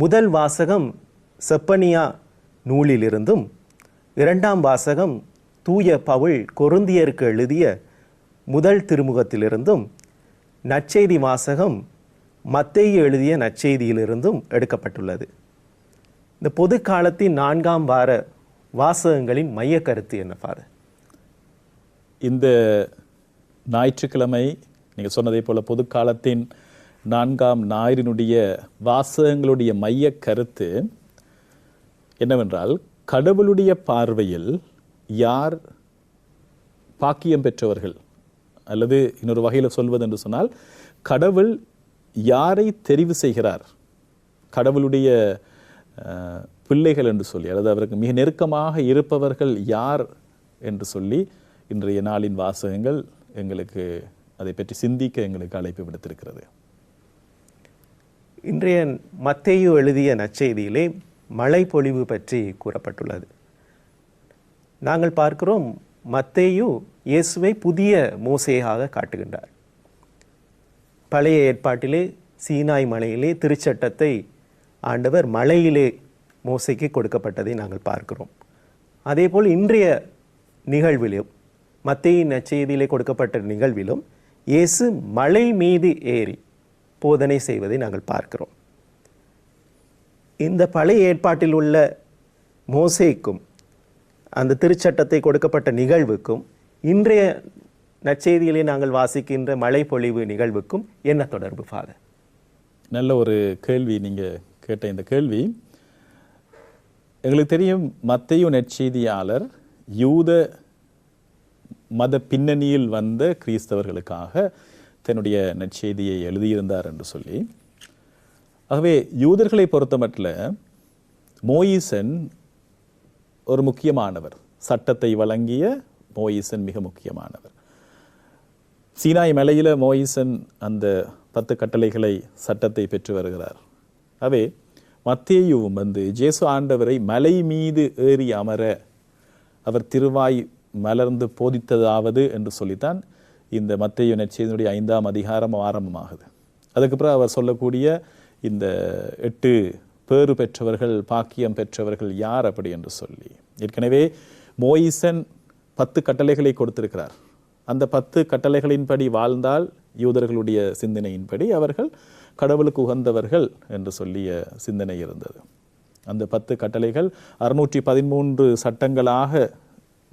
முதல் வாசகம் செப்பனியா நூலிலிருந்தும் இரண்டாம் வாசகம் தூய பவுல் கொருந்தியருக்கு எழுதிய முதல் திருமுகத்திலிருந்தும் நற்செய்தி வாசகம் மத்தேயு எழுதிய நற்செய்தியிலிருந்தும் எடுக்கப்பட்டுள்ளது. இந்த பொது காலத்தின் நான்காம் வார வாசகங்களின் மைய கருத்து என்ன ஃபாதர் இந்த ஞாயிற்றுக்கிழமை நீங்கள் சொன்னதை போல பொது காலத்தின் நான்காம் ஞாயிறினுடைய வாசகங்களுடைய மைய கருத்து என்னவென்றால் கடவுளுடைய பார்வையில் யார் பாக்கியம் பெற்றவர்கள்? அல்லது இன்னொரு வகையில் சொல்வது என்று சொன்னால் கடவுள் யாரை தெரிவு செய்கிறார்? கடவுளுடைய பிள்ளைகள் என்று சொல்லி அல்லது அவருக்கு மிக நெருக்கமாக இருப்பவர்கள் யார் என்று சொல்லி இன்றைய நாளின் வாசகங்கள் எங்களுக்கு அதை பற்றி சிந்திக்க எங்களுக்கு அழைப்பு விடுத்திருக்கிறது. இன்றைய மத்தேயு எழுதிய நற்செய்தியிலே மழை பொழிவு பற்றி கூறப்பட்டுள்ளது. நாங்கள் பார்க்கிறோம் மத்தேயு இயேசுவை புதிய மோசையாக காட்டுகின்றார். பழைய ஏற்பாட்டிலே சீனாய் மலையிலே திருச்சட்டத்தை ஆண்டவர் மலையிலே மோசைக்கு கொடுக்கப்பட்டதை நாங்கள் பார்க்கிறோம். அதேபோல் இன்றைய நிகழ்விலும் மத்திய நச்செய்தியிலே கொடுக்கப்பட்ட நிகழ்விலும் இயேசு மலை மீது ஏறி போதனை செய்வதை நாங்கள் பார்க்கிறோம். இந்த பழைய ஏற்பாட்டில் உள்ள மோசேக்கும் அந்த திருச்சட்டத்தை கொடுக்கப்பட்ட நிகழ்வுக்கும் இன்றைய நற்செய்தியிலே நாங்கள் வாசிக்கின்ற மழை பொழிவு நிகழ்வுக்கும் என்ன தொடர்பு ஃபாதர் நல்ல ஒரு கேள்வி நீங்கள் கேட்ட இந்த கேள்வி. எங்களுக்கு தெரியும் மத்தையு நற்செய்தியாளர் யூத மத பின்னணியில் வந்த கிறிஸ்தவர்களுக்காக தன்னுடைய நற்செய்தியை எழுதியிருந்தார் என்று சொல்லி ஆகவே யூதர்களை பொறுத்தமட்டில் மோயிசன் ஒரு முக்கியமானவர். சட்டத்தை வழங்கிய மோயிசன் மிக முக்கியமானவர். சீனாய் மலையில் மோயிசன் அந்த பத்து கட்டளைகளை சட்டத்தை பெற்று வருகிறார். ஆகவே மத்தேயுவும் வந்து ஜேசு ஆண்டவரை மலை மீது ஏறி அமர அவர் திருவாய் மலர்ந்து போதித்ததாவது என்று சொல்லித்தான் இந்த மத்திய நற்செய்தியினுடைய ஐந்தாம் அதிகாரம் ஆரம்பமாகுது. அதுக்கு பிறகு அவர் சொல்லக்கூடிய இந்த எட்டு பேறு பெற்றவர்கள் பாக்கியம் பெற்றவர்கள் யார் அப்படி என்று சொல்லி. ஏற்கனவே மோயிசன் பத்து கட்டளைகளை கொடுத்திருக்கிறார். அந்த பத்து கட்டளைகளின்படி வாழ்ந்தால் யூதர்களுடைய சிந்தனையின்படி அவர்கள் கடவுளுக்கு உகந்தவர்கள் என்று சொல்லிய சிந்தனை இருந்தது. அந்த பத்து கட்டளைகள் அறுநூற்றி பதிமூன்று சட்டங்களாக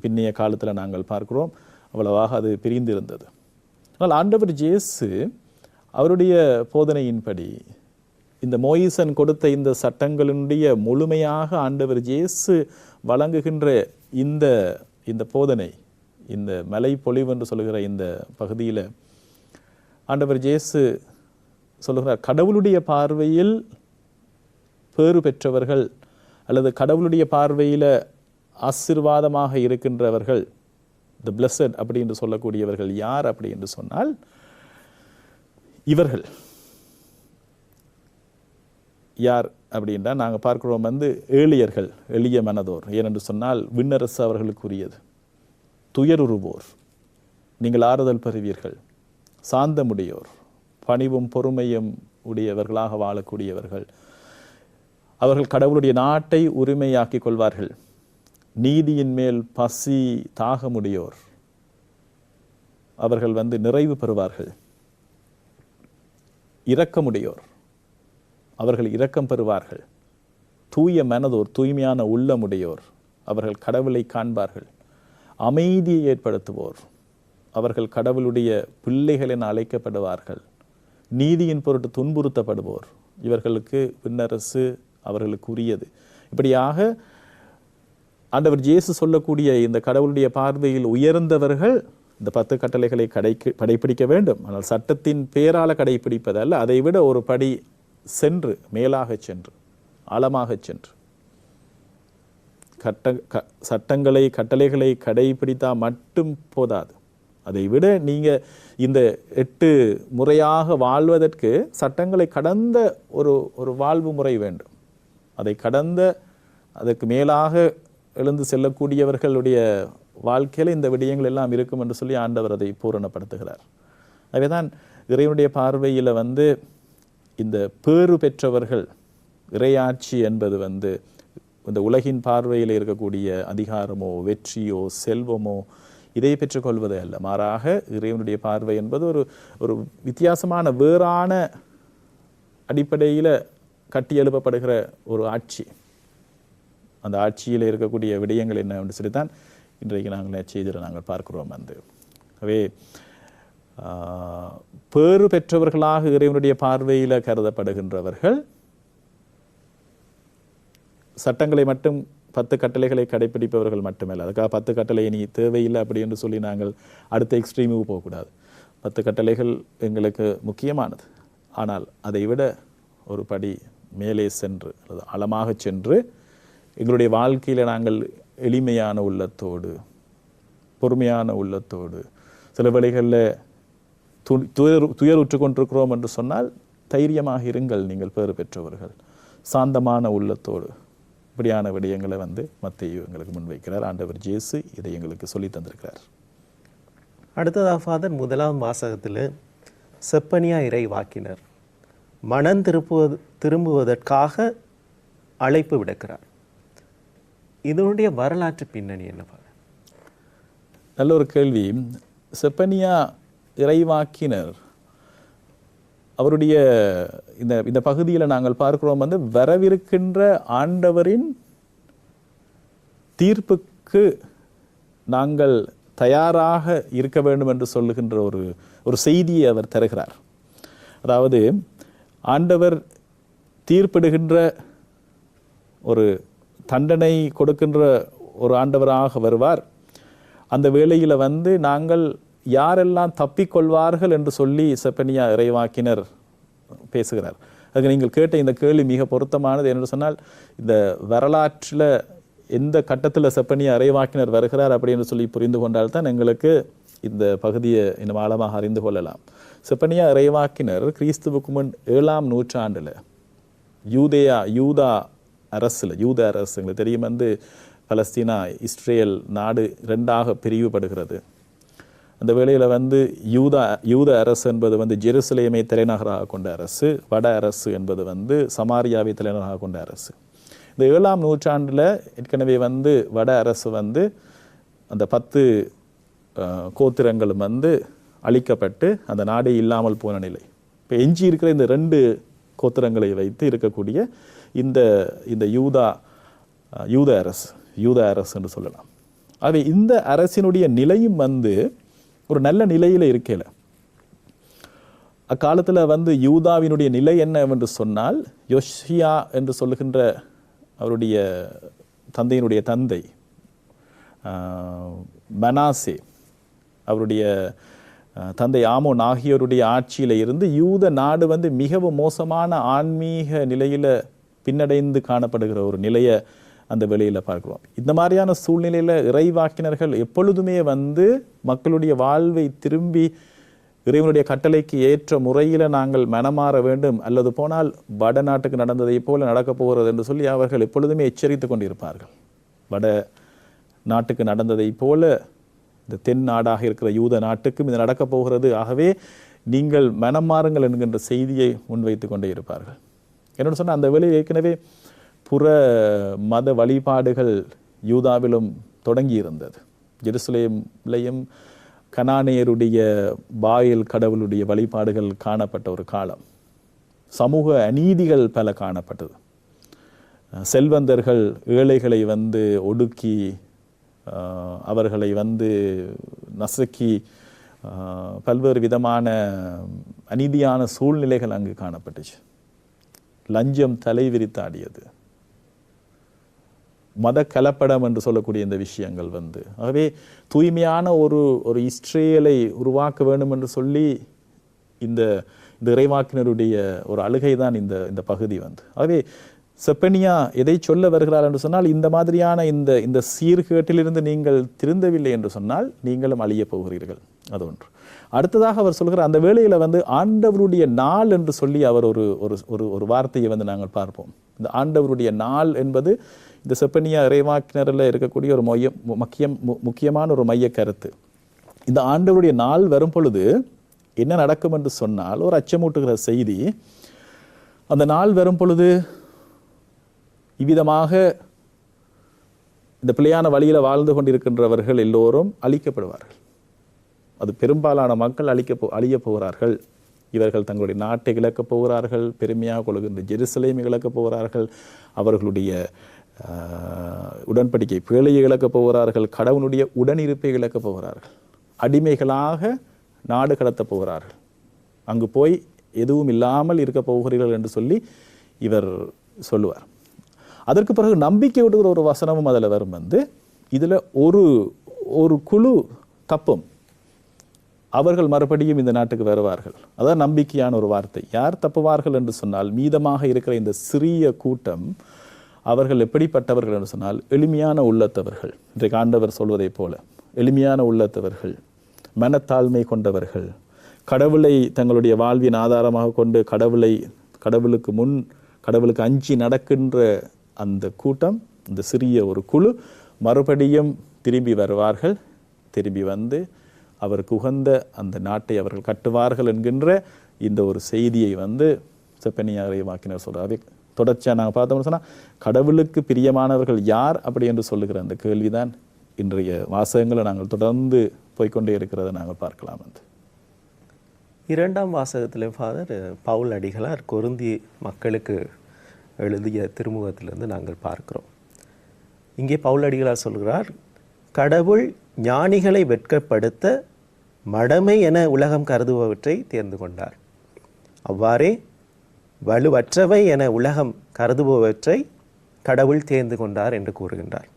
பின்னைய காலத்தில் நாங்கள் பார்க்கிறோம். அவ்வளவாக அது பிரிந்திருந்தது. ஆனால் ஆண்டவர் ஜேசு அவருடைய போதனையின்படி இந்த மோயிசன் கொடுத்த இந்த சட்டங்களினுடைய முழுமையாக ஆண்டவர் ஜேசு வழங்குகின்ற இந்த இந்த போதனை இந்த மலை பொழிவு என்று சொல்லுகிற இந்த பகுதியில் ஆண்டவர் ஜேசு சொல்லுகிறார் கடவுளுடைய பார்வையில் பேறு பெற்றவர்கள் அல்லது கடவுளுடைய பார்வையில் ஆசிர்வாதமாக இருக்கின்றவர்கள் த பிளஸட் அப்படி என்று சொல்லக்கூடியவர்கள் யார் அப்படி என்று சொன்னால் இவர்கள். யார் அப்படின்றா நாங்கள் பார்க்கிறோம் வந்து ஏழியர்கள் எளிய மனதோர். ஏனென்று சொன்னால் விண்ணரசு அவர்களுக்குரியது. துயருருவோர் நீங்கள் ஆறுதல் பெறுவீர்கள். சாந்தமுடையோர். பணிவும் பொறுமையும் உடையவர்களாக வாழக்கூடியவர்கள். அவர்கள் கடவுளுடைய நாட்டை உரிமையாக்கிக் கொள்வார்கள். நீதியின் மேல் பசி தாகமுடையோர். அவர்கள் வந்து நிறைவு பெறுவார்கள். இரக்கமுடையோர். அவர்கள் இரக்கம் பெறுவார்கள். தூய மனதோர் தூய்மையான உள்ளமுடையோர். அவர்கள் கடவுளை காண்பார்கள். அமைதியை ஏற்படுத்துவோர். அவர்கள் கடவுளுடைய பிள்ளைகள் என அழைக்கப்படுவார்கள். நீதியின் பொருட்டு துன்புறுத்தப்படுவோர். இவர்களுக்கு பின்னரசு அவர்களுக்கு உரியது இப்படியாக ஆண்டவர் இயேசு சொல்லக்கூடிய இந்த கடவுளுடைய பார்வையில் உயர்ந்தவர்கள் இந்த பத்து கட்டளைகளை கடைக்கு கடைபிடிக்க வேண்டும். ஆனால் சட்டத்தின் பேரால கடைபிடிப்பதல்ல அதை விட ஒரு படி சென்று மேலாக சென்று ஆழமாக சென்று. கட்ட க சட்டங்களை கட்டளைகளை கடைபிடித்தா மட்டும் போதாது. அதை விட நீங்கள் இந்த எட்டு முறையாக வாழ்வதற்கு சட்டங்களை கடந்த ஒரு ஒரு வாழ்வு முறை வேண்டும். அதை கடந்த அதற்கு மேலாக எழுந்து செல்லக்கூடியவர்களுடைய வாழ்க்கையில் இந்த விடயங்கள் எல்லாம் இருக்கும் என்று சொல்லி ஆண்டவர் அதை பூரணப்படுத்துகிறார். ஆகவேதான் இறைவனுடைய பார்வையில் வந்து இந்த பேறு பெற்றவர்கள் இறையாட்சி என்பது வந்து இந்த உலகின் பார்வையில் இருக்கக்கூடிய அதிகாரமோ வெற்றியோ செல்வமோ இதை பெற்றுக்கொள்வது அல்ல. மாறாக இறைவனுடைய பார்வை என்பது ஒரு ஒரு வித்தியாசமான வேறான அடிப்படையில் கட்டி எழுப்பப்படுகிற ஒரு ஆட்சி. அந்த ஆட்சியில் இருக்கக்கூடிய விடயங்கள் என்ன என்று சொல்லித்தான் இன்றைக்கு நாங்கள் செய்தியில் நாங்கள் பார்க்கிறோம் வந்து. ஆகவே ஆஹ், பேறு பெற்றவர்களாக இறைவனுடைய பார்வையில் கருதப்படுகின்றவர்கள் சட்டங்களை மட்டும் பத்து கட்டளைகளை கடைப்பிடிப்பவர்கள் மட்டுமல்ல. அதுக்காக பத்து கட்டளை இனி தேவையில்லை அப்படி என்று சொல்லி நாங்கள் அடுத்த எக்ஸ்ட்ரீமுக்கு போகக்கூடாது. பத்து கட்டளைகள் எங்களுக்கு முக்கியமானது. ஆனால் அதை விட ஒரு படி மேலே சென்று அல்லது ஆழமாக சென்று எங்களுடைய வாழ்க்கையில் நாங்கள் எளிமையான உள்ளத்தோடு பொறுமையான உள்ளத்தோடு சில வேளைகளில் து- துயர் துயருற்று கொண்டிருக்கிறோம் என்று சொன்னால் தைரியமாக இருங்கள் நீங்கள் பேறு பெற்றவர்கள். சாந்தமான உள்ளத்தோடு இப்படியான விடயங்களை வந்து மத்தேயு எங்களுக்கு முன்வைக்கிறார் ஆண்டவர் ஜேசு இதை எங்களுக்கு சொல்லி தந்திருக்கிறார். அடுத்ததாக ஃபாதர் முதலாம் வாசகத்தில் செப்பனியா இறை வாக்கினர் மனம் திருப்புவது திரும்புவதற்காக அழைப்பு விடுக்கிறார். இதனுடைய வரலாற்று பின்னணி என்ன நல்ல ஒரு கேள்வி. செப்பனியா இறைவாக்கினர் அவருடைய இந்த இந்த பகுதியில் நாங்கள் பார்க்கிறோம் வந்து வரவிருக்கின்ற ஆண்டவரின் தீர்ப்புக்கு நாங்கள் தயாராக இருக்க வேண்டும் என்று சொல்லுகின்ற ஒரு ஒரு செய்தியை அவர் தருகிறார். அதாவது ஆண்டவர் தீர்ப்பிடுகின்ற ஒரு தண்டனை கொடுக்கின்ற ஒரு ஆண்டவராக வருவார். அந்த வேளையில் வந்து நாங்கள் யாரெல்லாம் தப்பிக்கொள்வார்கள் என்று சொல்லி செப்பனியா இறைவாக்கினர் பேசுகிறார். அதுக்கு நீங்கள் கேட்ட இந்த கேள்வி மிக பொருத்தமானது என்று சொன்னால் இந்த வரலாற்றில் எந்த கட்டத்தில் செப்பனியா இறைவாக்கினர் வருகிறார் அப்படின்னு சொல்லி புரிந்து கொண்டால்தான் எங்களுக்கு இந்த பகுதியை இன்னும் ஆழமாக அறிந்து கொள்ளலாம். செப்பனியா இறைவாக்கினர் கிறிஸ்துவுக்கு முன் ஏழாம் நூற்றாண்டில் யூதேயா யூதா அரசில் யூத அரசு எங்களுக்கு தெரியும் வந்து பலஸ்தீனா இஸ்ரேல் நாடு ரெண்டாக பிரிவுபடுகிறது. அந்த வேளையில் வந்து யூதா யூத அரசு என்பது வந்து ஜெருசலேமை தலைநகராக கொண்ட அரசு வட அரசு என்பது வந்து சமாரியாவை தலைநகராக கொண்ட அரசு. இந்த ஏழாம் நூற்றாண்டில் ஏற்கனவே வந்து வட அரசு வந்து அந்த பத்து கோத்திரங்களும் வந்து அழிக்கப்பட்டு அந்த நாடே இல்லாமல் போன நிலை. இப்போ எஞ்சி இருக்கிற இந்த ரெண்டு கோத்திரங்களை வைத்து இருக்கக்கூடிய இந்த இந்த யூதா யூத அரசு யூத அரசு என்று சொல்லலாம். ஆகவே இந்த அரசினுடைய நிலையும் வந்து ஒரு நல்ல நிலையில் இருக்கல அக்காலத்தில் வந்து யூதாவினுடைய நிலை என்னவென்று சொன்னால் யோஷியா என்று சொல்லுகின்ற அவருடைய தந்தையினுடைய தந்தை மனாசே அவருடைய தந்தை ஆமோன் ஆகியோருடைய ஆட்சியில் இருந்து யூத நாடு வந்து மிகவும் மோசமான ஆன்மீக நிலையில் பின்னடைந்து காணப்படுகிற ஒரு நிலையை அந்த வெளியில் பார்க்குறோம். இந்த மாதிரியான சூழ்நிலையில் இறைவாக்கினர்கள் எப்பொழுதுமே வந்து மக்களுடைய வாழ்வை திரும்பி இறைவனுடைய கட்டளைக்கு ஏற்ற முறையில் நாங்கள் மனமாற வேண்டும். அல்லது போனால் வட நாட்டுக்கு நடந்ததைப் போல நடக்கப் போகிறது என்று சொல்லி அவர்கள் எப்பொழுதுமே எச்சரித்து கொண்டிருப்பார்கள். வட நாட்டுக்கு நடந்ததைப் போல இந்த தென் நாடாக இருக்கிற யூத நாட்டுக்கும் இது நடக்கப் போகிறது. ஆகவே நீங்கள் மனம் மாறுங்கள் என்கின்ற செய்தியை முன்வைத்து கொண்டே இருப்பார்கள். என்னோட சொன்ன அந்த வேலை ஏற்கனவே புற மத வழிபாடுகள் யூதாவிலும் தொடங்கி இருந்தது ஜெருசலேம்லையும் கனானேயருடைய பாயில் கடவுளுடைய வழிபாடுகள் காணப்பட்ட ஒரு காலம். சமூக அநீதிகள் பல காணப்பட்டது. செல்வந்தர்கள் ஏழைகளை வந்து ஒடுக்கி அவர்களை வந்து நசுக்கி பல்வேறு விதமான அநீதியான சூழ்நிலைகள் அங்கு காணப்பட்டுச்சு. லஞ்சம் தலை விரித்தாடியது மத கலப்படம் என்று சொல்லக்கூடிய இந்த விஷயங்கள் வந்து. ஆகவே தூய்மையான ஒரு ஒரு இஸ்ரேலை உருவாக்க வேண்டும் என்று சொல்லி இந்த இந்த இறைவாக்கினருடைய ஒரு அழுகை தான் இந்த இந்த பகுதி வந்து. ஆகவே செப்பனியா எதை சொல்ல வருகிறார் என்று சொன்னால் இந்த மாதிரியான இந்த இந்த சீர்கேட்டிலிருந்து நீங்கள் திருந்தவில்லை என்று சொன்னால் நீங்களும் அழியப் போகிறீர்கள். அது ஒன்று. அடுத்ததாக அவர் சொல்கிறார் அந்த வேளையில் வந்து ஆண்டவருடைய நாள் என்று சொல்லி அவர் ஒரு ஒரு ஒரு ஒரு வார்த்தையை வந்து நாங்கள் பார்ப்போம். இந்த ஆண்டவருடைய நாள் என்பது இந்த செப்பனியா இறைவாக்கினரில் இருக்கக்கூடிய ஒரு மைய முக்கியம் மு- முக்கியமான ஒரு மைய கருத்து. இந்த ஆண்டவருடைய நாள் வரும் பொழுது என்ன நடக்கும் என்று சொன்னால் ஒரு அச்சமூட்டுகிற செய்தி அந்த நாள் வரும் பொழுது இவ்விதமாக இந்த பிள்ளையான வழியில் வாழ்ந்து கொண்டிருக்கின்றவர்கள் எல்லோரும் அழிக்கப்படுவார்கள். அது பெரும்பாலான மக்கள் அழிக்க போ அழியப் போகிறார்கள். இவர்கள் தங்களுடைய நாட்டை இழக்கப் போகிறார்கள் பெருமையாக கொள்கின்ற ஜெருசலேம் இழக்கப் போகிறார்கள் அவர்களுடைய உடன்படிக்கை பேழையை இழக்கப் போகிறார்கள் கடவுளுடைய உடனிருப்பை இழக்கப் போகிறார்கள். அடிமைகளாக நாடு கடத்தப் போகிறார்கள். அங்கு போய் எதுவும் இல்லாமல் இருக்க போகிறீர்கள் என்று சொல்லி இவர் சொல்லுவார். அதற்கு பிறகு நம்பிக்கை விடுகிற ஒரு வசனமும் அதில் வரும் வந்து இதில் ஒரு ஒரு குழு தப்பும் அவர்கள் மறுபடியும் இந்த நாட்டுக்கு வருவார்கள். அதான் நம்பிக்கையான ஒரு வார்த்தை. யார் தப்புவார்கள் என்று சொன்னால் மீதமாக இருக்கிற இந்த சிறிய கூட்டம் அவர்கள் எப்படிப்பட்டவர்கள் என்று சொன்னால் எளிமையான உள்ளத்தவர்கள். இன்றைக்கு ஆண்டவர் சொல்வதைப் போல எளிமையான உள்ளத்தவர்கள் மனத்தாழ்மை கொண்டவர்கள் கடவுளை தங்களுடைய வாழ்வின் ஆதாரமாக கொண்டு கடவுளை கடவுளுக்கு முன் கடவுளுக்கு அஞ்சி நடக்கின்ற அந்த கூட்டம் இந்த சிறிய ஒரு குழு மறுபடியும் திரும்பி வருவார்கள். திரும்பி வந்து அவருக்கு உகந்த அந்த நாட்டை அவர்கள் கட்டுவார்கள் என்கின்ற இந்த ஒரு செய்தியை வந்து செப்பனியாரை வாக்கினர் சொல்றாரு. தொடர்ச்சியாக நாங்கள் பார்த்தோம்னு சொன்னால் கடவுளுக்கு பிரியமானவர்கள் யார் அப்படி என்று சொல்லுகிற அந்த கேள்விதான் இன்றைய வாசகங்களை நாங்கள் தொடர்ந்து போய்க்கொண்டே இருக்கிறதை நாங்கள் பார்க்கலாம் வந்து. இரண்டாம் வாசகத்தில் ஃபாதர் பவுல் அடிகளார் கொருந்தி மக்களுக்கு எழுதிய திருமுகத்திலிருந்து நாங்கள் பார்க்கிறோம். இங்கே பவுல் அடிகளார் சொல்கிறார் கடவுள் ஞானிகளை வெட்கப்படுத்த மடமை என உலகம் கருதுபவற்றை தேர்ந்து கொண்டார். அவ்வாறே வலுவற்றவை என உலகம் கருதுபவற்றை கடவுள் தேர்ந்து கொண்டார் என்று கூறுகின்றார்.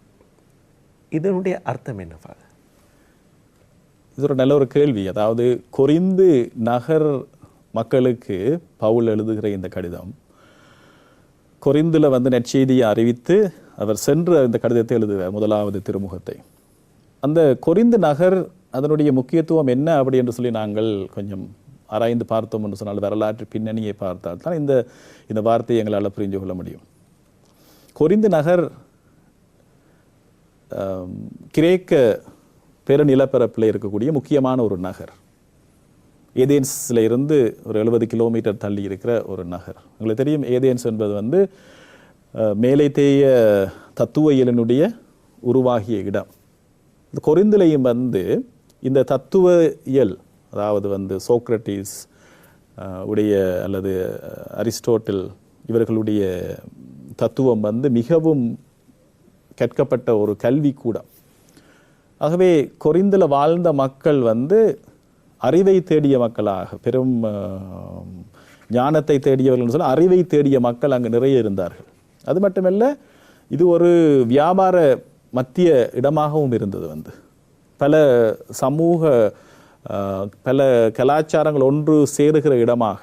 இதனுடைய அர்த்தம் என்ன இது ஒரு நல்ல ஒரு கேள்வி. அதாவது கொரிந்து நகர் மக்களுக்கு பவுல் எழுதுகிற இந்த கடிதம் கொரிந்துல வந்து நற்செய்தியை அறிவித்து அவர் சென்று இந்த கடிதத்தை எழுதுவார் முதலாவது திருமுகத்தை. அந்த கொரிந்து நகர் அதனுடைய முக்கியத்துவம் என்ன அப்படி என்று சொல்லி நாங்கள் கொஞ்சம் ஆராய்ந்து பார்த்தோம் என்று சொன்னால் வரலாற்று பின்னணியை பார்த்தால் தான் இந்த இந்த வார்த்தையை எங்களால் புரிந்து கொள்ள முடியும். கொரிந்து நகர் கிரேக்க பெருநிலப்பரப்பில் இருக்கக்கூடிய முக்கியமான ஒரு நகர். ஏதேன்ஸில் இருந்து ஒரு எழுபது கிலோமீட்டர் தள்ளி இருக்கிற ஒரு நகர். உங்களுக்கு தெரியும் ஏதேன்ஸ் என்பது வந்து மேலை தேய தத்துவ இயலினுடைய உருவாகிய இடம். இந்த கொரிந்திலையும் வந்து இந்த தத்துவ இயல் அதாவது வந்து சோக்ரட்டிஸ் உடைய அல்லது அரிஸ்டோட்டில் இவர்களுடைய தத்துவம் வந்து மிகவும் கற்கப்பட்ட ஒரு கல்வி கூடம். ஆகவே கொரிந்தில் வாழ்ந்த மக்கள் வந்து அறிவை தேடிய மக்களாக பெரும் ஞானத்தை தேடியவர்கள் சொல்ல அறிவை தேடிய மக்கள் அங்கு நிறைய இருந்தார்கள். அது மட்டுமல்ல இது ஒரு வியாபார மத்திய இடமாகவும் இருந்தது வந்து. பல சமூக பல கலாச்சாரங்கள் ஒன்று சேருகிற இடமாக.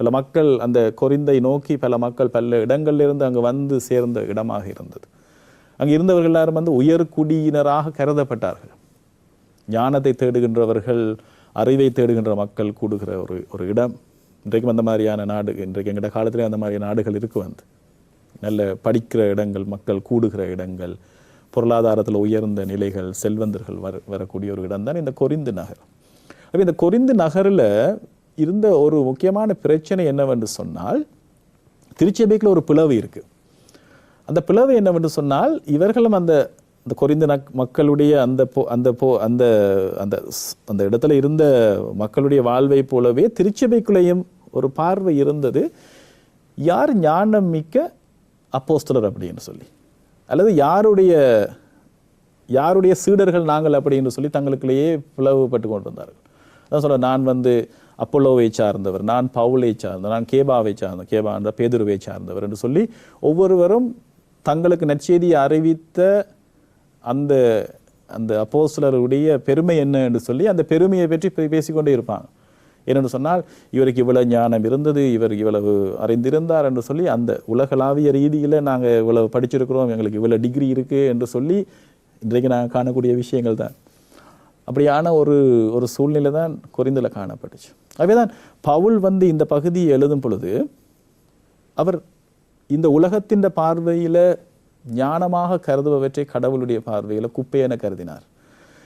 பல மக்கள் அந்த கொரிந்தை நோக்கி பல மக்கள் பல இடங்கள்ல இருந்து அங்கு வந்து சேர்ந்த இடமாக இருந்தது. அங்கு இருந்தவர்கள் எல்லாரும் வந்து உயர்குடியினராக கருதப்பட்டார்கள். ஞானத்தை தேடுகின்றவர்கள் அறிவை தேடுகின்ற மக்கள் கூடுகிற ஒரு ஒரு இடம். இன்றைக்கும் அந்த மாதிரியான நாடு இன்றைக்கு எங்கட காலத்திலே அந்த மாதிரியான நாடுகள் இருக்கு வந்து. நல்ல படிக்கிற இடங்கள் மக்கள் கூடுகிற இடங்கள் பொருளாதாரத்தில் உயர்ந்த நிலைகள் செல்வந்தர்கள் வர வரக்கூடிய ஒரு இடம்தான் இந்த கொரிந்து நகர். அப்போ இந்த கொரிந்து நகரில் இருந்த ஒரு முக்கியமான பிரச்சனை என்னவென்று சொன்னால் திருச்சபைக்குள்ள ஒரு பிளவு இருக்கு. அந்த பிளவு என்னவென்று சொன்னால் இவர்களும் அந்த அந்த கொரிந்த நக் மக்களுடைய அந்த போ அந்த போ அந்த அந்த அந்த இடத்துல இருந்த மக்களுடைய வாழ்வை போலவே திருச்சபைக்குள்ளேயும் ஒரு பார்வை இருந்தது. யார் ஞானம் மிக்க அப்போஸ்தலர் அப்படின்னு சொல்லி. அல்லது யாருடைய யாருடைய சீடர்கள் நாங்கள் அப்படின்னு சொல்லி தங்களுக்குள்ளேயே பிளவுபட்டு கொண்டிருந்தார்கள். அதான் சொல்ல நான் வந்து அப்போலோவை சார்ந்தவர் நான் பவுலை சார்ந்தவர் நான் கேபாவை சார்ந்த கேபா என்ற பேதுருவை சார்ந்தவர் என்று சொல்லி ஒவ்வொருவரும் தங்களுக்கு நற்செய்தியை அறிவித்த அந்த அந்த அப்போஸ்லருடைய பெருமை என்ன என்று சொல்லி அந்த பெருமையை பற்றி பேசிக்கொண்டே இருப்பாங்க. ஏனென்று சொன்னால் இவருக்கு இவ்வளவு ஞானம் இருந்தது இவர் இவ்வளவு அறிந்திருந்தார் என்று சொல்லி அந்த உலகளாவிய ரீதியில் நாங்கள் இவ்வளவு படிச்சிருக்கிறோம் எங்களுக்கு இவ்வளோ டிகிரி இருக்கு என்று சொல்லி இன்றைக்கு நாங்கள் காணக்கூடிய விஷயங்கள் தான். அப்படியான ஒரு ஒரு சூழ்நிலை தான் குறைந்தில் காணப்பட்டுச்சு. ஆகவேதான் பவுல் வந்து இந்த பகுதியை எழுதும் பொழுது அவர் இந்த உலகத்தின் பார்வையில் ஞானமாக கருதுபவற்றை கடவுளுடைய பார்வையில் குப்பை என கருதினார்.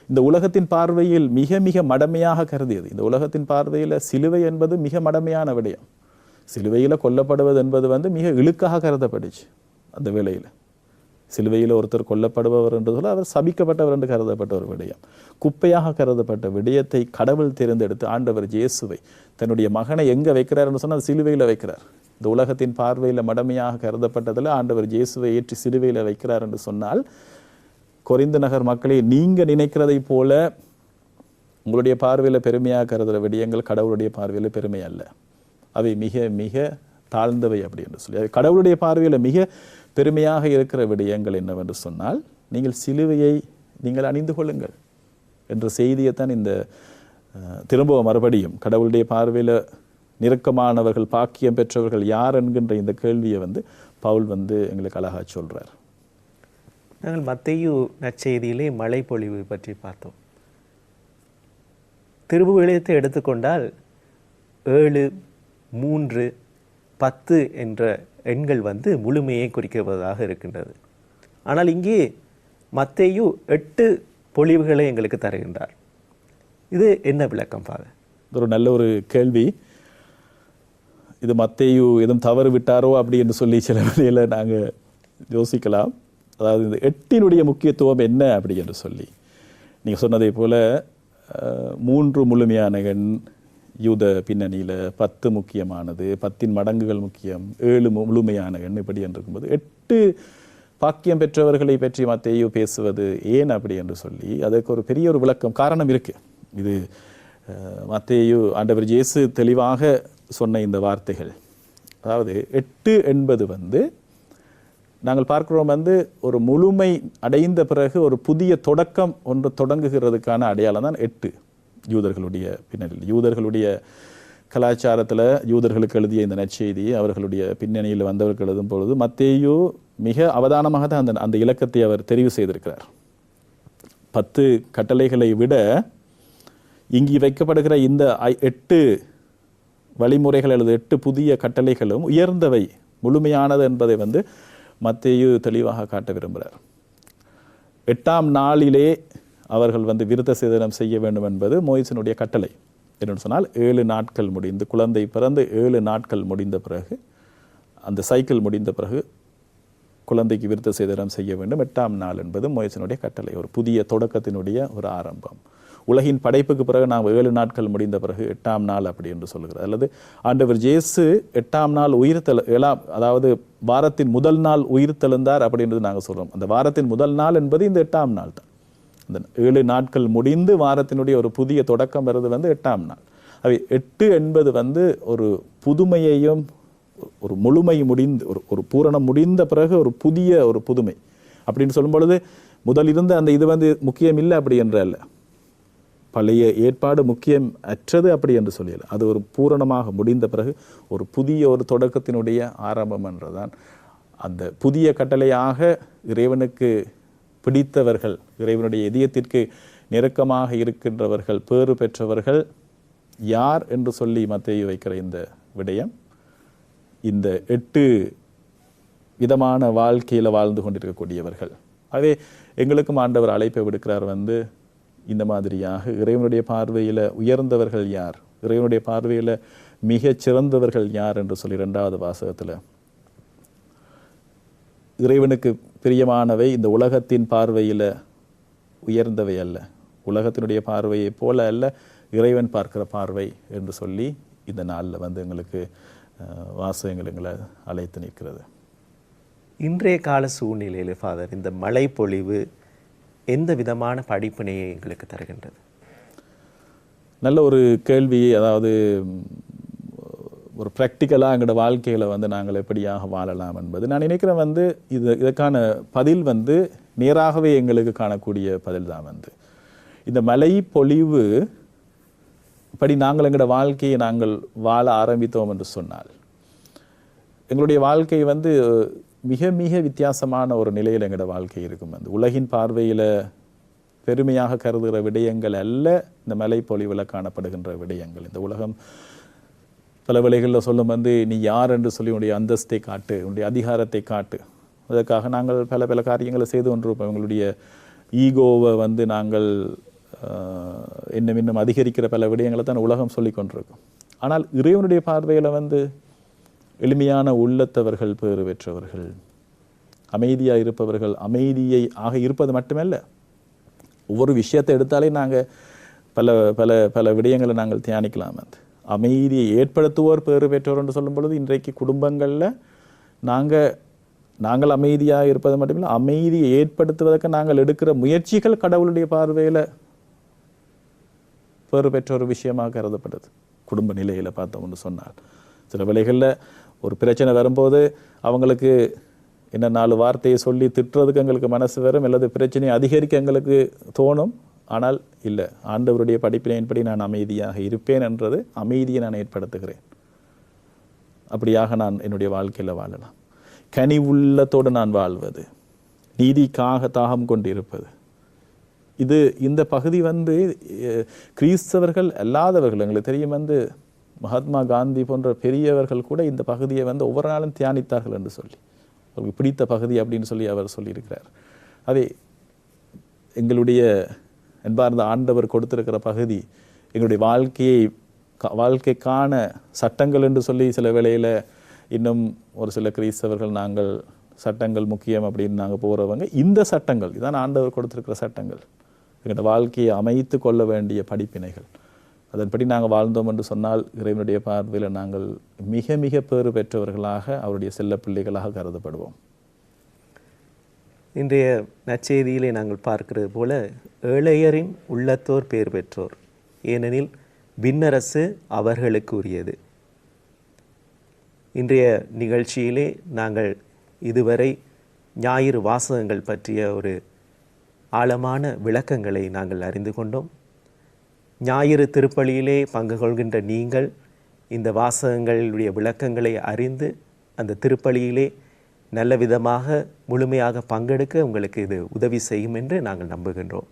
இந்த உலகத்தின் பார்வையில் மிக மிக மடமையாக கருதியது. இந்த உலகத்தின் பார்வையில் சிலுவை என்பது மிக மடமையான விடயம். சிலுவையில் கொல்லப்படுவது என்பது வந்து மிக இழுக்காக கருதப்பட்டுச்சு அந்த வேளையில். சிலுவையில் ஒருத்தர் கொல்லப்படுபவர் என்று சொல்ல அவர் சபிக்கப்பட்டவர் என்று கருதப்பட்ட ஒரு விடயம். குப்பையாக கருதப்பட்ட விடயத்தை கடவுள் தேர்ந்தெடுத்து ஆண்டவர் இயேசுவை தன்னுடைய மகனை எங்கே வைக்கிறார் என்று சொன்னால் சிலுவையில் வைக்கிறார். இந்த உலகத்தின் பார்வையில் மடமையாக கருதப்பட்டதில் ஆண்டவர் இயேசுவை ஏற்றி சிலுவையில் வைக்கிறார் என்று சொன்னால் கொரிந்து நகர் மக்களே நீங்க நினைக்கிறதை போல உங்களுடைய பார்வையில் பெருமையாக கருதுகிற விடயங்கள் கடவுளுடைய பார்வையில் பெருமை அல்ல. அவை மிக மிக தாழ்ந்தவை அப்படி என்று சொல்லி. அது கடவுளுடைய பார்வையில் மிக பெருமையாக இருக்கிற விடயங்கள் என்னவென்று சொன்னால் நீங்கள் சிலுவையை நீங்கள் அணிந்து கொள்ளுங்கள் என்ற செய்தியைத்தான் இந்த திரும்ப மறுபடியும் கடவுளுடைய பார்வையில் நெருக்கமானவர்கள் பாக்கியம் பெற்றவர்கள் யார் என்கின்ற இந்த கேள்வியை வந்து பவுல் வந்து எங்களுக்கு அழகாக சொல்கிறார் நாங்கள் மத்தையு நற்செய்தியிலே மழை பொழிவு பற்றி பார்த்தோம். திருவுவிலியத்தை எடுத்துக்கொண்டால் ஏழு மூன்று பத்து என்ற எண்கள் வந்து முழுமையை குறிக்கிறதாக இருக்கின்றது. ஆனால் இங்கே மத்தையு எட்டு பொழிவுகளை எங்களுக்கு தருகின்றார். இது என்ன விளக்கம் ஃபாதர்? ஒரு நல்ல ஒரு கேள்வி. இது மத்தையு எதுவும் தவறு விட்டாரோ அப்படி என்று சொல்லி சில வகையில் நாங்கள் யோசிக்கலாம். அதாவது இந்த எட்டினுடைய முக்கியத்துவம் என்ன அப்படி என்று சொல்லி. நீங்கள் சொன்னதை போல் மூன்று முழுமையான எண் யூத பின்னணியில் பத்து முக்கியமானது பத்தின் மடங்குகள் முக்கியம் ஏழு மு- முழுமையான எண் இப்படி என்று இருக்கும்போது எட்டு பாக்கியம் பெற்றவர்களை பற்றி மத்தேயு பேசுவது ஏன் அப்படி என்று சொல்லி அதற்கு ஒரு பெரிய ஒரு விளக்கம் காரணம் இருக்குது இது அஹ், மத்தேயு ஆண்டவர் இயேசு தெளிவாக சொன்ன இந்த வார்த்தைகள். அதாவது எட்டு என்பது வந்து நாங்கள் பார்க்கிறோம் வந்து ஒரு முழுமை அடைந்த பிறகு ஒரு புதிய தொடக்கம் ஒன்று தொடங்குகிறதுக்கான அடையாளம் தான் எட்டு யூதர்களுடைய பின்னணியில். யூதர்களுடைய கலாச்சாரத்தில் யூதர்களுக்கு எழுதிய இந்த நற்செய்தி அவர்களுடைய பின்னணியில் வந்தவர்கள் எழுதும் பொழுது மத்தேயோ மிக அவதானமாக தான் அந்த அந்த இலக்கத்தை அவர் தெரிவு செய்திருக்கிறார். பத்து கட்டளைகளை விட இங்கு வைக்கப்படுகிற இந்த எட்டு வழிமுறைகள் அல்லது எட்டு புதிய கட்டளைகளும் உயர்ந்தவை முழுமையானது என்பதை வந்து மத்தேயு தெளிவாக காட்ட விரும்புகிறார். எட்டாம் நாளிலே அவர்கள் வந்து விருத்த சேதனம் செய்ய வேண்டும் என்பது மோயிசனுடைய கட்டளை. என்னென்னு சொன்னால் ஏழு நாட்கள் முடிந்து குழந்தை பிறந்து ஏழு நாட்கள் முடிந்த பிறகு அந்த சைக்கிள் முடிந்த பிறகு குழந்தைக்கு விருத்த சேதனம் செய்ய வேண்டும். எட்டாம் நாள் என்பது மோயிசனுடைய கட்டளை ஒரு புதிய தொடக்கத்தினுடைய ஒரு ஆரம்பம். உலகின் படைப்புக்கு பிறகு நாம் ஏழு நாட்கள் முடிந்த பிறகு எட்டாம் நாள் அப்படி என்று சொல்கிறது அல்லது ஆண்டவர் ஜேசு எட்டாம் நாள் உயிர்த்தெழ ஏழாம் அதாவது வாரத்தின் முதல் நாள் உயிர்த்தெழுந்தார் அப்படின்றது நாங்கள் சொல்கிறோம் அந்த வாரத்தின் முதல் நாள் என்பது இந்த எட்டாம் நாள் தான். இந்த ஏழு நாட்கள் முடிந்து வாரத்தினுடைய ஒரு புதிய தொடக்கம் வருது வந்து எட்டாம் நாள். அவை எட்டு என்பது வந்து ஒரு புதுமையையும் ஒரு முழுமை முடிந்து ஒரு ஒரு பூரணம் முடிந்த பிறகு ஒரு புதிய ஒரு புதுமை. அப்படின்னு சொல்லும் பொழுது முதல் இருந்த அந்த இது வந்து முக்கியம் இல்லை அப்படி என்ற இல்லை பழைய ஏற்பாடு முக்கியம் அற்றது அப்படி என்று சொல்லியது. அது ஒரு பூரணமாக முடிந்த பிறகு ஒரு புதிய ஒரு தொடக்கத்தினுடைய ஆரம்பம் என்றுதான். அந்த புதிய கட்டளையாக இறைவனுக்கு பிடித்தவர்கள் இறைவனுடைய இதயத்திற்கு நெருக்கமாக இருக்கின்றவர்கள் பேறு பெற்றவர்கள் யார் என்று சொல்லி மத்திய வைக்கிற இந்த விடயம் இந்த எட்டு விதமான வாழ்க்கையில் வாழ்ந்து கொண்டிருக்கக்கூடியவர்கள். அதே எங்களுக்கும் ஆண்டவர் அழைப்பை விடுக்கிறார் வந்து இந்த மாதிரியாக இறைவனுடைய பார்வையில் உயர்ந்தவர்கள் யார்? இறைவனுடைய பார்வையில் மிகச் சிறந்தவர்கள் யார் என்று சொல்லி ரெண்டாவது வாசகத்தில். இறைவனுக்கு பிரியமானவை இந்த உலகத்தின் பார்வையில் உயர்ந்தவை அல்ல. உலகத்தினுடைய பார்வையைப் போல அல்ல இறைவன் பார்க்கிற பார்வை என்று சொல்லி இந்த நாளில் வந்து எங்களுக்கு வாசகங்கள் எங்களை அழைத்து நிற்கிறது. இன்றைய கால சூழ்நிலையில் ஃபாதர் இந்த மழை பொழிவு எந்த விதமான படிப்பினையை எங்களுக்கு தருகின்றது? நல்ல ஒரு கேள்வி அதாவது ஒரு ப்ராக்டிக்கலாக எங்களோட வாழ்க்கையில் வந்து நாங்கள் எப்படியாக வாழலாம் என்பது. நான் நினைக்கிறேன் வந்து இது இதற்கான பதில் வந்து நேராகவே எங்களுக்கு காணக்கூடிய பதில் தான் வந்து. இந்த மலை பொழிவு படி நாங்கள் எங்களோட வாழ்க்கையை நாங்கள் வாழ ஆரம்பித்தோம் என்று சொன்னால் எங்களுடைய வாழ்க்கை வந்து மிக மிக வித்தியாசமான ஒரு நிலையில் எங்களோட வாழ்க்கை இருக்கும். அந்த உலகின் பார்வையில் பெருமையாக கருதுகிற விடயங்கள் அல்ல இந்த மலைப்பொழிவில் காணப்படுகின்ற விடயங்கள். இந்த உலகம் பல வேளைகளில் சொல்லும் வந்து நீ யார் என்று சொல்லி உன்னுடைய அந்தஸ்தை காட்டு உன்னுடைய அதிகாரத்தை காட்டு. அதற்காக நாங்கள் பல பல காரியங்களை செய்து கொண்டிருப்போம். எங்களுடைய ஈகோவை வந்து நாங்கள் இன்னும் இன்னும் அதிகரிக்கிற பல விடயங்களை தான் உலகம் சொல்லி கொண்டிருக்கும். ஆனால் இறைவனுடைய பார்வையில் வந்து எளிமையான உள்ளத்தவர்கள் பேறு பெற்றவர்கள். அமைதியாக இருப்பவர்கள் அமைதியை ஆக இருப்பது மட்டுமல்ல. ஒவ்வொரு விஷயத்தை எடுத்தாலே நாங்கள் பல பல பல விடயங்களை நாங்கள் தியானிக்கலாம் அது. அமைதியை ஏற்படுத்துவோர் பேறு பெற்றோர் என்று சொல்லும் பொழுது இன்றைக்கு குடும்பங்களில் நாங்கள் நாங்கள் அமைதியாக இருப்பது மட்டுமில்லை அமைதியை ஏற்படுத்துவதற்கு நாங்கள் எடுக்கிற முயற்சிகள் கடவுளுடைய பார்வையில் பேறு பெற்ற ஒரு விஷயமாக கருதப்படுது. குடும்ப நிலையில் பார்த்தோம்னு சொன்னால். சில வேளைகளில் ஒரு பிரச்சனை வரும்போது அவங்களுக்கு என்ன நாலு வார்த்தையை சொல்லி திட்டுறதுக்கு எங்களுக்கு மனசு வரும் அல்லது பிரச்சனையை அதிகரிக்க எங்களுக்கு தோணும். ஆனால் இல்லை ஆண்டவருடைய படிப்பினையின்படி நான் அமைதியாக இருப்பேன் என்றது அமைதியை நான் ஏற்படுத்துகிறேன். அப்படியாக நான் என்னுடைய வாழ்க்கையில் வாழலாம். கனி உள்ளத்தோடு நான் வாழ்வது நீதிக்காக தாகம் கொண்டிருப்பது. இது இந்த பகுதி வந்து அஹ், கிறிஸ்தவர்கள் அல்லாதவர்கள் எங்களுக்கு தெரியும் வந்து மகாத்மா காந்தி போன்ற பெரியவர்கள் கூட இந்த பகுதியை வந்து ஒவ்வொரு நாளும் தியானித்தார்கள் என்று சொல்லி. அவருக்கு பிடித்த பகுதி அப்படின்னு சொல்லி அவர் சொல்லியிருக்கிறார். அதே எங்களுடைய என்பார்ந்த ஆண்டவர் கொடுத்திருக்கிற பகுதி எங்களுடைய வாழ்க்கையை கா- வாழ்க்கைக்கான சட்டங்கள் என்று சொல்லி சில வேளையில் இன்னும் ஒரு சில கிறிஸ்தவர்கள் நாங்கள் சட்டங்கள் முக்கியம் அப்படின்னு நாங்கள் போகிறவங்க இந்த சட்டங்கள் இதான் ஆண்டவர் கொடுத்துருக்கிற சட்டங்கள். எங்களோட வாழ்க்கையை அமைத்து கொள்ள வேண்டிய படிப்பினைகள். அதன்படி நாங்கள் வாழ்ந்தோம் என்று சொன்னால் இறைவனுடைய பார்வையில் நாங்கள் மிக மிக பேறு பெற்றவர்களாக அவருடைய செல்ல பிள்ளைகளாக கருதப்படுவோம். இன்றைய நற்செய்தியிலே நாங்கள் பார்க்கிறது போல ஏழையரின் உள்ளத்தோர் பேர் பெற்றோர் ஏனெனில் விண்ணரசு அவர்களுக்கு உரியது. இன்றைய நிகழ்ச்சியிலே நாங்கள் இதுவரை ஞாயிறு வாசகங்கள் பற்றிய ஒரு ஆழமான விளக்கங்களை நாங்கள் அறிந்து கொண்டோம். ஞாயிறு திருப்பலியிலே பங்கு கொள்கின்ற நீங்கள் இந்த வாசகங்களுடைய விளக்கங்களை அறிந்து அந்த திருப்பலியிலே நல்ல விதமாக முழுமையாக பங்கெடுக்க உங்களுக்கு இது உதவி செய்யும் என்று நாங்கள் நம்புகின்றோம்.